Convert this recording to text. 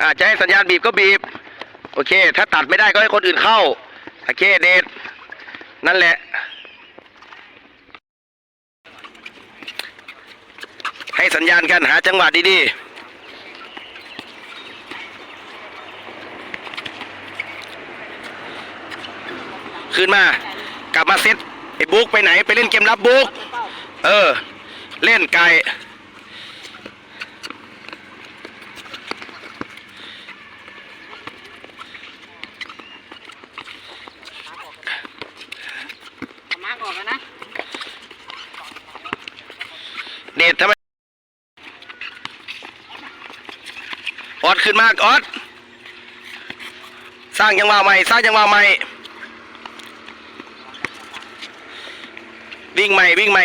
อ่าจะให้สัญญาณบีบก็บีบ โอเค ถ้าตัดไม่ได้ก็ให้คนอื่นเข้า โอเคเดทนั่นแหละ ให้สัญญาณกันหาจังหวะดีๆขึ้นมากลับมาเซตไอ้บุ๊กไปไหนไปเล่นเกมรับบุ๊กเออ เล่นไก่ เอามาร์กออกแล้วนะ เดททำไมออดขึ้นมากออดสร้างยังว่าใหม่สร้างยังว่าใหม่วิ่งใหม่วิ่งใหม่